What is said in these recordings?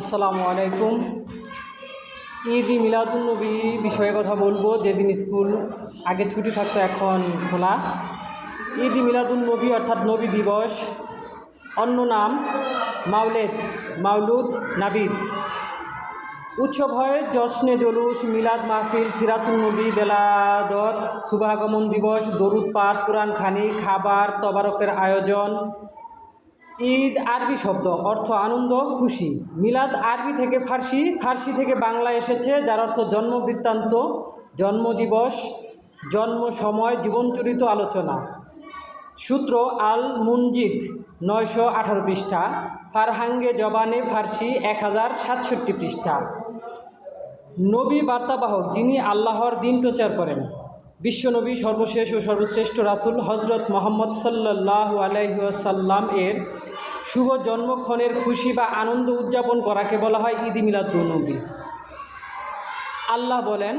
আসসালামু আলাইকুম। ঈদ মিলাদুলনবী বিষয়ে কথা বলব। যেদিন স্কুল আগে ছুটি থাকতো এখন খোলা। ঈদ মিলাদুলনবী অর্থাৎ নবী দিবস। অন্য নাম মাউলেদ মাউলুদ নাবিদ। উৎসব হয় জশ্নে জলুস, মিলাদ মাহফিল সিরাতুলনবী বেলাদত, শুভাগমন দিবস, দরুদ পাঠ, কোরআন খানি, খাবার, তবারকের আয়োজন ঈদ আরবি শব্দ, অর্থ আনন্দ, খুশি। মিলাদ আরবি থেকে ফার্সি ফার্সি থেকে বাংলা এসেছে, যার অর্থ জন্ম বৃত্তান্ত জন্মদিবস জন্ম সময়, জীবনচরিত আলোচনা। সূত্র আল মুনজিদ নয়শো আঠারো পৃষ্ঠা। ফারহাঙ্গে জবানে ফার্সি এক হাজার সাতষট্টি পৃষ্ঠা। নবী বার্তাবাহক, যিনি আল্লাহর দিন প্রচার করেন। বিশ্বনবী সর্বশেষ ও সর্বশ্রেষ্ঠ রাসূল হজরত মোহাম্মদ সাল্লাহ আলাইসাল্লাম এর শুভ জন্মক্ষণের খুশি বা আনন্দ উদযাপন করাকে বলা হয় ঈদ মিলাদুন্নবী আল্লাহ বলেন,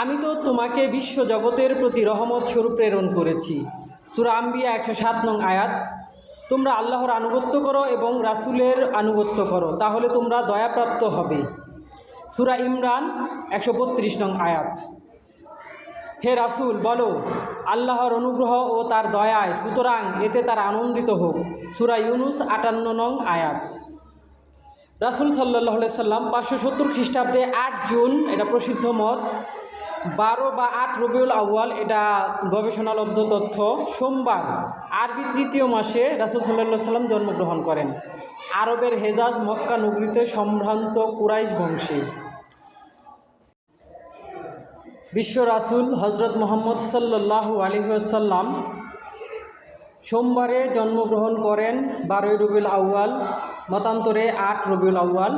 আমি তো তোমাকে বিশ্ব জগতের প্রতি রহমত স্বরূপ প্রেরণ করেছি। সুরা আম্বিয়া একশো সাত নং আয়াত, তোমরা আল্লাহর আনুগত্য করো এবং রাসূলের আনুগত্য করো, তাহলে তোমরা দয়াপ্রাপ্ত হবে। সুরা ইমরান একশো বত্রিশ নং আয়াত, হে রাসূল, বলো আল্লাহর অনুগ্রহ ও তার দয়ায়, সুতরাং এতে তার আনন্দিত হোক। সুরা ইউনুস আটান্ন নং আয়াত। রাসূল সাল্লাহ সাল্লাম পাঁচশো সত্তর খ্রিস্টাব্দে আট জুন, এটা প্রসিদ্ধ মত, বারো বা আট রবিউল আউয়াল, এটা গবেষণালব্ধ তথ্য, সোমবার, আরবি তৃতীয় মাসে রাসূল সাল্লাহ সাল্লাম জন্মগ্রহণ করেন। আরবের হেজাজ মক্কা নগরীতে সম্ভ্রান্ত কুরাইশ বংশী। বিশ্ব রাসূল হজরত মোহাম্মদ সাল্লাহ আলহিহাসাল্লাম সোমবারে জন্মগ্রহণ করেন বারোই রবিউল আউয়াল, মতান্তরে আট রবিউল আউয়াল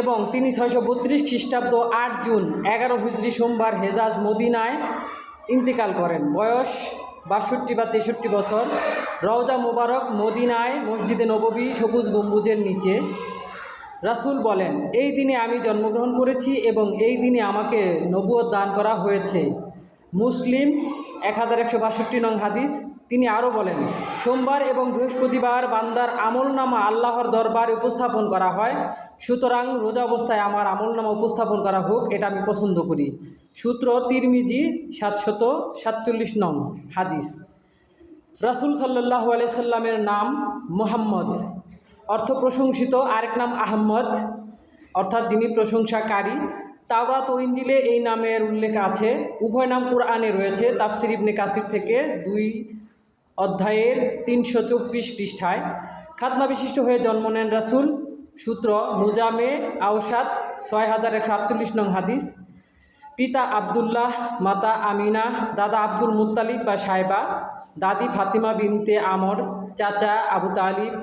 এবং তিনি ছয়শো বত্রিশ খ্রিস্টাব্দ আট জুন এগারো হিজড়ি সোমবার হেজাজ মদিনায় ইন্তেকাল করেন। বয়স বাষট্টি বা তেষট্টি বছর। রওজা মুবারক মদিনায় মসজিদে নববী সবুজ গম্বুজের নিচে রাসূল বলেন, এই দিনে আমি জন্মগ্রহণ করেছি এবং এই দিনে আমাকে নবুয়ত দান করা হয়েছে। মুসলিম, এক হাজার একশো বাষট্টি নং হাদিস, তিনি আরও বলেন, সোমবার এবং বৃহস্পতিবার বান্দার আমলনামা আল্লাহর দরবারে উপস্থাপন করা হয়। সুতরাং রোজা অবস্থায় আমার আমলনামা উপস্থাপন করা হোক, এটা আমি পছন্দ করি। সূত্র তিরমিজি, সাতশত সাতচল্লিশ নং হাদিস। রাসূল সাল্লাহ আলাইসাল্লামের নাম মোহাম্মদ। অর্থ প্রশংসিত আরেক নাম আহম্মদ অর্থাৎ যিনি প্রশংসাকারী। তাওরাত ও ইঞ্জিলে এই নামের উল্লেখ আছে। উভয় নাম কোরআনে রয়েছে। তাফসির ইবনে কাসির থেকে দুই অধ্যায়ের তিনশো চব্বিশ পৃষ্ঠায়। খাতনা বিশিষ্ট হয়ে জন্ম নেন রাসূল। সূত্র মুজামে আওসাদ ছয় হাজার একশো আটচল্লিশ নং হাদিস। পিতা আবদুল্লাহ, মাতা আমিনা, দাদা আব্দুল মুত্তালিব বা সাহেবা। দাদি ফাতিমা বিনতে আমর, চাচা আবু তালিব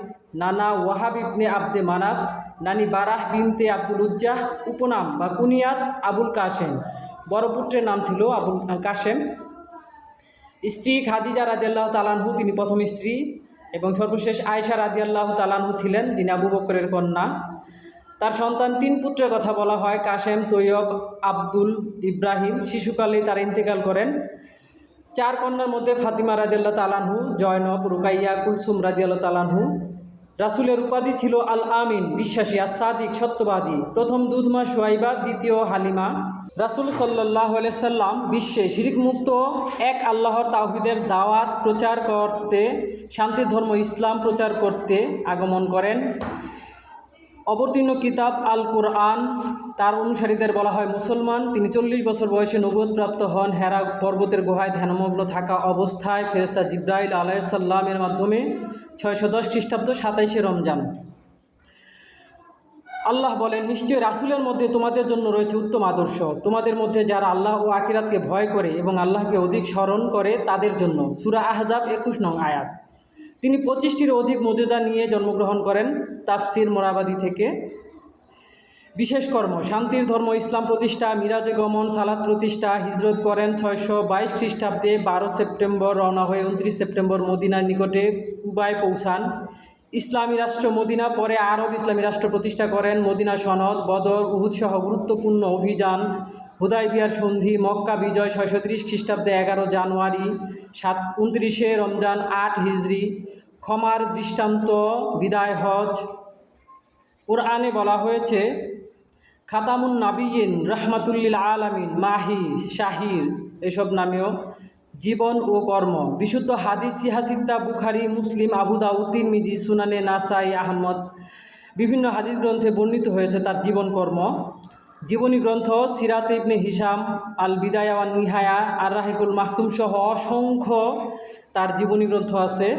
নানা ওয়াহাব ইবনে আব্দে মানাফ নানি বারাহ বিনতে আব্দুল উজ্জাহ, উপনাম বা কুনিয়াত আবুল কাশেম। বড় পুত্রের নাম ছিল আবুল কাশেম। স্ত্রী খাদিজা রাদিয়াল্লাহ তালানহু তিনি প্রথম স্ত্রী এবং সর্বশেষ আয়েশা রাদিয়াল্লাহ তালানহু ছিলেন, যিনি আবু বকরের কন্যা। তার সন্তান তিন পুত্রের কথা বলা হয়, কাশেম, তৈয়ব, আব্দুল, ইব্রাহিম। শিশুকালে তারা ইন্তেকাল করেন। চার কন্যার মধ্যে ফাতিমা রাদিয়াল্লাহ তালানহু জয়নব, রুকাইয়া, কুলসুম রাদিয়াল্লাহ তালানহু রাসুলের উপাধি ছিল আল আমিন বিশ্বাসী আর সাদিক সত্যবাদী। প্রথম দুধমা সোয়াইবা দ্বিতীয় হালিমা। রাসুল সাল্লাহ সাল্লাম বিশ্বে শিরিকমুক্ত, এক আল্লাহর তাহিদের দাওয়াত প্রচার করতে শান্তি ধর্ম ইসলাম প্রচার করতে আগমন করেন। অবতীর্ণ কিতাব আল কোরআন তার অনুসারীদের বলা হয় মুসলমান। তিনি চল্লিশ বছর বয়সে নবদপ্রাপ্ত হন হেরা পর্বতের গুহায় ধ্যানমগ্ন থাকা অবস্থায় ফেরেস্তা জিব্রাইল আলাইসাল্লামের মাধ্যমে ছয়শো দশ খ্রিস্টাব্দ সাতাইশে রমজান। আল্লাহ বলেন নিশ্চয় রাসুলের মধ্যে তোমাদের জন্য রয়েছে উত্তম আদর্শ। তোমাদের মধ্যে যারা আল্লাহ ও আখিরাতকে ভয় করে এবং আল্লাহকে অধিক স্মরণ করে তাদের জন্য। সুরা আহজাব একুশ নং আয়াত। তিনি পঁচিশটির অধিক মর্যাদা নিয়ে জন্মগ্রহণ করেন। তাফসির মোরাবাদি থেকে। বিশেষ কর্ম, শান্তির ধর্ম, ইসলাম প্রতিষ্ঠা মিরাজে গমন সালাদ প্রতিষ্ঠা, হিজরত করেন ছয়শো বাইশ খ্রিস্টাব্দে বারো সেপ্টেম্বর রওনা হয়ে উনত্রিশ সেপ্টেম্বর মদিনার নিকটে কুবায় পৌঁছান। ইসলামী রাষ্ট্র মদিনা, পরে আরব ইসলামী রাষ্ট্র প্রতিষ্ঠা করেন। মদিনা সনদ, বদর উহুদসহ গুরুত্বপূর্ণ অভিযান। হুদাইবিয়ার সন্ধি, মক্কা বিজয় ছয়শো ত্রিশ খ্রিস্টাব্দে এগারো জানুয়ারি সাত উনত্রিশে রমজান আট হিজড়ি ক্ষমার দৃষ্টান্ত, বিদায় হজ। কোরআনে বলা হয়েছে, খাতামুন নাবিয়িন রহমাতুল্লিল আলামিন, মাহি, শাহির, এসব নামেও জীবন ও কর্ম। বিশুদ্ধ হাদিস, সিহাসিদ্দা, বুখারি, মুসলিম, আবু দাউদ, তিরমিজি, সুনানে নাসাই, আহমদ, বিভিন্ন হাদিস গ্রন্থে বর্ণিত হয়েছে তার জীবন কর্ম। জীবনী গ্রন্থ সিরাত ইবনে হিসাম আল বিদায়া ওয়ান নিহায়া আর রাহিকুল মাহতুম সহ অসংখ্য তার জীবনী গ্রন্থ আছে।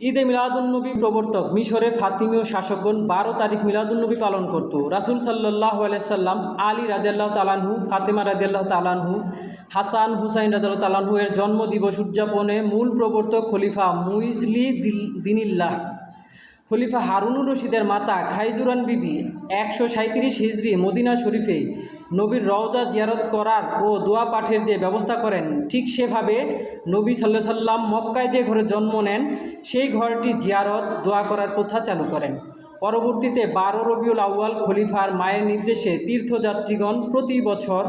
ঈদে মিলাদুলনবী প্রবর্তক মিশরে ফাতিমীয় শাসকগণ বারো তারিখ মিলাদুলনবী পালন করত। রাসুল সাল্লাহ আলাইসাল্লাম আলী রাজিয়াল্লাহ তালানহু ফাতেমা রাজিয়াল্লাহ তালানহু হাসান হুসাইন রাজিয়াল্লাহ তালানহু এর জন্মদিবস উদযাপনে মূল প্রবর্তক খলিফা মুইজলি দিল- দিনিল্লাহ খলিফা হারুনুর রশিদের মাতা খাইজুরান বিবি একশো সাঁত্রিশ হিজড়ি মদিনা শরীফে নবীর রওজা জিয়ারত করার ও দোয়া পাঠের যে ব্যবস্থা করেন, ঠিক সেভাবে নবী সাল্লাহ সাল্লাম মক্কায় যে ঘরে জন্ম নেন, সেই ঘরটি জিয়ারত, দোয়া করার প্রথা চালু করেন। পরবর্তীতে বারো রবিউল আউয়াল খলিফার মায়ের নির্দেশে তীর্থযাত্রীগণ প্রতি বছর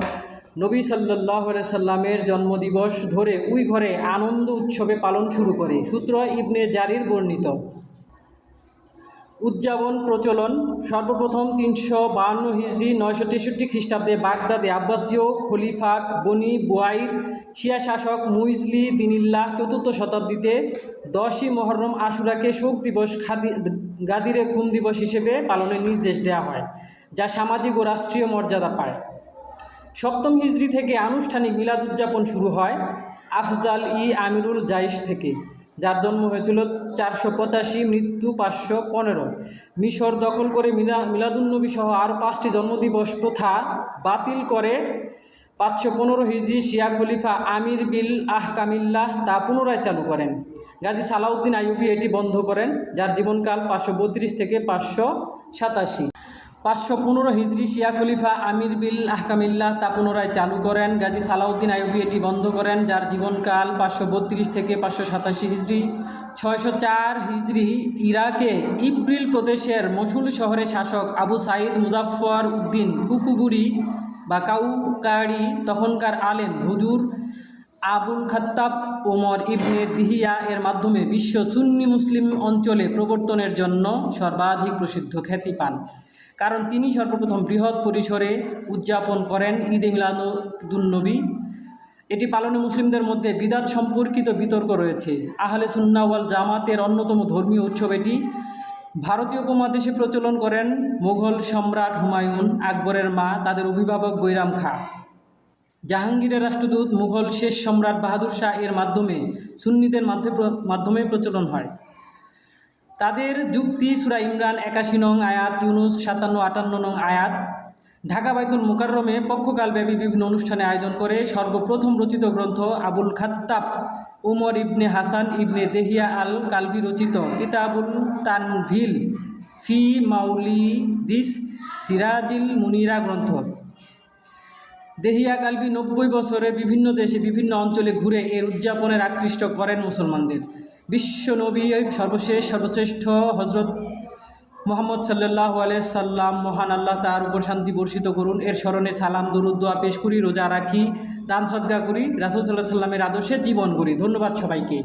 নবী সাল্লাহ সাল্লামের জন্মদিবস ধরে ওই ঘরে আনন্দ উৎসবে পালন শুরু করে, সূত্র ইবনে জারির বর্ণিত। উদযাপন, প্রচলন, সর্বপ্রথম তিনশো বাহান্ন হিজড়ি, নয়শো তেষট্টি খ্রিস্টাব্দে বাগদাদে আব্বাসীয় খলিফা বনি বুয়াইদ, শিয়া শাসক মুইজলি দিনিল্লাহ চতুর্থ শতাব্দীতে দশই মহরম আশুরাকে শোক দিবস খাদি, গাদিরে খুন দিবস হিসেবে পালনের নির্দেশ দেওয়া হয়, যা সামাজিক ও রাষ্ট্রীয় মর্যাদা পায়। সপ্তম হিজড়ি থেকে আনুষ্ঠানিক মিলাদ উদযাপন শুরু হয় আফজাল ই আমিরুল জাইশ থেকে। যার জন্ম হয়েছিল চারশো পঁচাশি, মৃত্যু পাঁচশো পনেরো। মিশর দখল করে মিলা, মিলাদুন্নবী সহ আরও পাঁচটি জন্মদিবস প্রথা বাতিল করে পাঁচশো পনেরো হিজি শিয়া খলিফা আমির বিল আহ কামিল্লাহ তা পুনরায় চালু করেন। গাজী সালাউদ্দিন আইয়ুবি এটি বন্ধ করেন, যার জীবনকাল পাঁচশো বত্রিশ থেকে পাঁচশো সাতাশি। পাঁচশো পনেরো হিজড়ি শিয়া খলিফা আমির বিল আহকামিল্লাহ তা পুনরায় চালু করেন। গাজী সালাউদ্দিন আইয়ুবি এটি বন্ধ করেন, যার জীবনকাল পাঁচশো বত্রিশ থেকে পাঁচশো সাতাশি হিজড়ি ছয়শো চার হিজড়ি ইরাকে ইব্রিল প্রদেশের মসুল শহরের শাসক আবু সাইদ মুজাফফর উদ্দিন কুকুবুরি বা কাউকারি তখনকার আলেম হুজুর আবুল খাত্তাব ওমর ইবনে দিহিয়া এর মাধ্যমে বিশ্ব সুন্নি মুসলিম অঞ্চলে প্রবর্তনের জন্য সর্বাধিক প্রসিদ্ধ খ্যাতি পান। কারণ তিনি সর্বপ্রথম বৃহৎ পরিসরে উদযাপন করেন ঈদে মিলাদুন্নবী এটি পালনে মুসলিমদের মধ্যে বিদাত সম্পর্কিত বিতর্ক রয়েছে। আহলে সুন্নাওয়াল জামাতের অন্যতম ধর্মীয় উৎসব এটি। ভারতীয় উপমহাদেশে প্রচলন করেন মুঘল সম্রাট হুমায়ুন আকবরের মা, তাদের অভিভাবক বৈরাম খাঁ। জাহাঙ্গীরের রাষ্ট্রদূত মুঘল শেষ সম্রাট বাহাদুর শাহ এর মাধ্যমে সুন্নিদের মাধ্যমে প্রচলন হয়। তাদের যুক্তি সুরা ইমরান একাশি নং আয়াত, ইউনুস সাতান্ন আটান্ন নং আয়াত। ঢাকা বাইতুল মোকাররমে পক্ষকালব্যাপী বিভিন্ন অনুষ্ঠানে আয়োজন করে সর্বপ্রথম রচিত গ্রন্থ আবুল খাত্তাব, উমর ইবনে হাসান ইবনে দেহিয়া আল কালবি রচিত। কিতাবুল তানভিল ফি মাউলি দিস সিরাজিল মুনিরা গ্রন্থ। দেহিয়া কালবি নব্বই বছরে বিভিন্ন দেশে বিভিন্ন অঞ্চলে ঘুরে এর উদযাপনের আকৃষ্ট করেন মুসলমানদের। বিশ্ব নবী সর্বশেষ, সর্বশ্রেষ্ঠ হজরত মোহাম্মদ সাল্লাহ সাল্লাম মহান আল্লাহ তার উপর শান্তি বর্ষিত করুন। এর স্মরণে সালাম দরুদ্দোয়া পেশ করি, রোজা রাখি, দান সদ্গা করি, রাসুল সাল্লাহ সাল্লামের আদর্শে জীবন করি ধন্যবাদ সবাইকে।